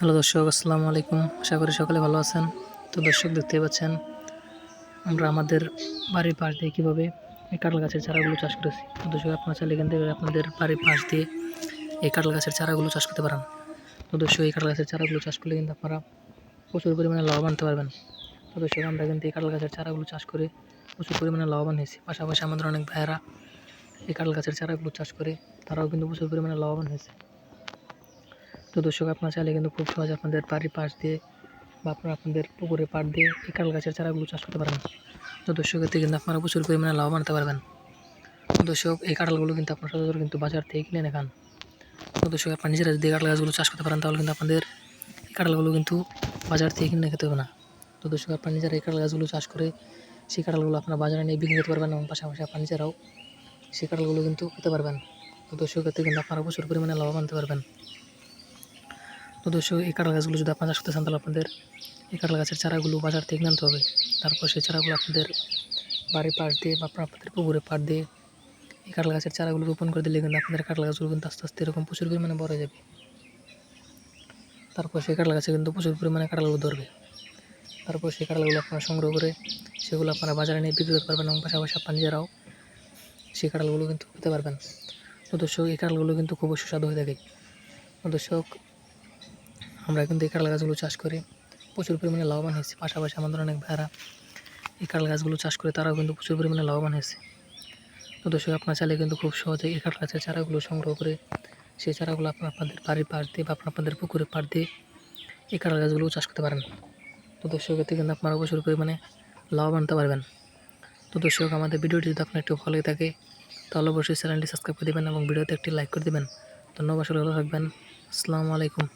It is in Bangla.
হ্যালো দর্শক, আসসালামু আলাইকুম। আশা করি সকলে ভালো আছেন। তো দর্শক দেখতে পাচ্ছেন, আমরা আমাদের বাড়ির পাশ দিয়ে কীভাবে এই কাঁঠাল গাছের চারাগুলো চাষ করেছি। তো দর্শক, আপনারা চাইলে এখান থেকে আপনাদের বাড়ির পাশ দিয়ে এই কাঁঠাল গাছের চারাগুলো চাষ করতে পারেন। তো দর্শক, এই কাঁঠাল গাছের চারাগুলো চাষ করলে কিন্তু আপনারা প্রচুর পরিমাণে লাভবান হতে পারবেন। তো দর্শক, আমরা কিন্তু এই কাঁঠাল গাছের চারাগুলো চাষ করে প্রচুর পরিমাণে লাভবান হয়েছি। পাশাপাশি আমাদের অনেক ভাইয়েরা এই কাঁঠাল গাছের চারাগুলো চাষ করে, তারাও কিন্তু প্রচুর পরিমাণে লাভবান হয়েছে। তো দর্শক, আপনারা চাইলে কিন্তু খুব সহজে আপনাদের বাড়ির পাশ দিয়ে বা আপনারা আপনাদের পুকুরের পাড় দিয়ে এই কাঁঠাল গাছের চারাগুলো চাষ করতে পারবেন। তো দর্শক, এতে কিন্তু আপনারা প্রচুর পরিমাণে লাভবান হতে পারবেন। তো দর্শক, এই কাঁঠালগুলো কিন্তু আপনারা সচরাচর কিন্তু বাজার থেকে কিনে এনে খান। তো দর্শক, আপনারা নিজেরা যদি কাঁঠাল গাছগুলো চাষ করতে পারেন, তাহলে কিন্তু আপনাদের এই কাঁঠালগুলো কিন্তু বাজার থেকে কিনে খেতে হবে না। তো দর্শক, আপনারা নিজেরা এই কাঁঠাল গাছগুলো চাষ করে সেই কাঁঠালগুলো আপনারা বাজারে নিয়ে বিক্রি করতে পারবেন এবং পাশাপাশি আপনারা নিজেরাও সেই কাঁঠালগুলো কিন্তু খেতে পারবেন। তো দর্শক, এতে কিন্তু আপনারা প্রচুর পরিমাণে লাভবান হতে পারবেন। তো দর্শক, এই কাঁঠাল গাছগুলো যদি আপনারা চাষ করতে চান তাহলে আপনাদের এই কাঁঠাল গাছের চারাগুলো বাজার থেকে আনতে হবে। তারপর সেই চারাগুলো আপনাদের বাড়ির পাশ দিয়ে বা আপনাদের পুকুরের পাড় দিয়ে এই কাঁঠাল গাছের চারাগুলো রোপণ করে দিলে কিন্তু আপনাদের কাঁঠাল গাছগুলো কিন্তু আস্তে আস্তে এরকম প্রচুর পরিমাণে বড় যাবে। তারপর সেই কাঁঠাল গাছে কিন্তু প্রচুর পরিমাণে কাঁঠালগুলো ধরবে। তারপর সেই কাঁঠালগুলো আপনারা সংগ্রহ করে সেগুলো আপনারা বাজারে নিয়ে বিক্রি করতে পারবেন এবং পাশাপাশি আপনার নিজেরাও সেই কাঁঠালগুলো কিন্তু খেতে পারবেন। তো দর্শক, এই কাঁঠালগুলো কিন্তু খুবই সুস্বাদু হয়ে থাকে। দর্শক আমরা কিন্তু এই কাঁঠাল গাছগুলো চাষ করে। প্রচুর পরিমাণে লাভবান হয়েছি। পাশাপাশি আমাদের অনেক ভাইরা এই কাঁঠাল গাছগুলো চাষ করে, তারাও কিন্তু প্রচুর পরিমাণে লাভবান হয়েছে। তো দর্শক, আপনার চাইলে কিন্তু খুব সহজে এই কাঁঠাল গাছের চারাগুলো সংগ্রহ করে, সেই চারাগুলো আপনার আপনাদের বাড়ির পাশ দিয়ে বা আপনাদের পুকুরের পাড় দিয়ে এই কাঁঠাল গাছগুলো চাষ করতে পারেন। তো দর্শক, এতে কিন্তু আপনারা প্রচুর পরিমাণে লাভবান হতে পারবেন তো দর্শক, আমাদের ভিডিওটি যদি আপনার একটু ভালো থাকে, তাহলে অবশ্যই চ্যানেলটি সাবস্ক্রাইব করে দেবেন এবং ভিডিওতে একটি লাইক করে দেবেন। ধন্যবাদ সকলে ভালো থাকবেন। আসসালামু আলাইকুম।